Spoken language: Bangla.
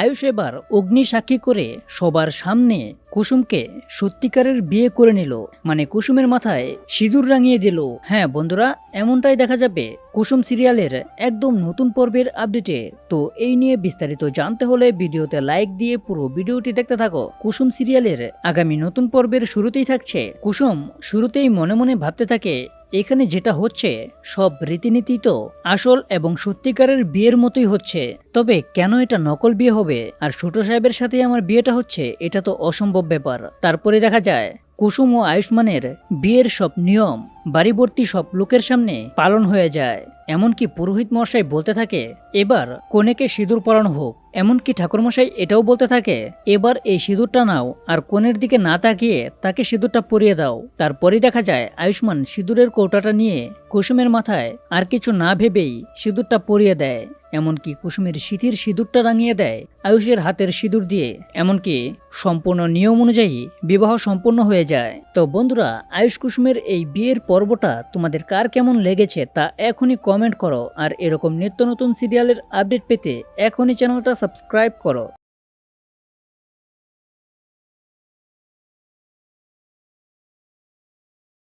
আয়ুষ এবার অগ্নি সাক্ষী করে সবার সামনে কুসুমকে সত্যিকারের বিয়ে করে নিল। মানে কুসুমের মাথায় সিঁদুর রাঙিয়ে দিল। হ্যাঁ বন্ধুরা, এমনটাই দেখা যাবে কুসুম সিরিয়ালের একদম নতুন পর্বের আপডেটে। তো এই নিয়ে বিস্তারিত জানতে হলে ভিডিওতে লাইক দিয়ে পুরো ভিডিওটি দেখতে থাকো। কুসুম সিরিয়ালের আগামী নতুন পর্বের শুরুতেই থাকছে। কুসুম শুরুতেই মনে মনে ভাবতে থাকে এখানে যেটা হচ্ছে, সব রীতিনীতি তো আসল এবং সত্যিকারের বিয়ের মতোই হচ্ছে। তবে কেন এটা নকল বিয়ে হবে? আর ছোট সাহেবের সাথে আমার বিয়েটা হচ্ছে, এটা তো অসম্ভব ব্যাপার। তারপরে দেখা যায়, কুসুম ও আয়ুষ্মানের বিয়ের সব নিয়ম, বাড়িবর্তী সব লোকের সামনে পালন হয়ে যায়। এমনকি পুরোহিত মশাই বলতে থাকে এবার কনেকে সিঁদুর পরানো হোক, এমনকি ঠাকুরমশাই এটাও বলতে থাকে, এবার এই সিঁদুরটা নাও, আর কনের দিকে না তাকিয়ে তাকে সিঁদুরটা পরিয়ে দাও। তারপরেই দেখা যায়, আয়ুষ্মান সিঁদুরের কৌটাটা নিয়ে কুসুমের মাথায় আর কিছু না ভেবেই সিঁদুরটা পরিয়ে দেয়। এমনকি কুসুমের সিঁথির সিঁদুরটা রাঙিয়ে দেয়, আয়ুষের হাতের সিঁদুর দিয়ে। এমনকি সম্পূর্ণ নিয়ম অনুযায়ী বিবাহ সম্পন্ন হয়ে যায়। তো বন্ধুরা, আয়ুষ কুসুমের এই বিয়ের পর্বটা তোমাদের কার কেমন লেগেছে তা এখনই কমেন্ট করো, আর এরকম নিত্য নতুন সিরিয়ালের আপডেট পেতে এখনই চ্যানেলটা সাবস্ক্রাইব করো।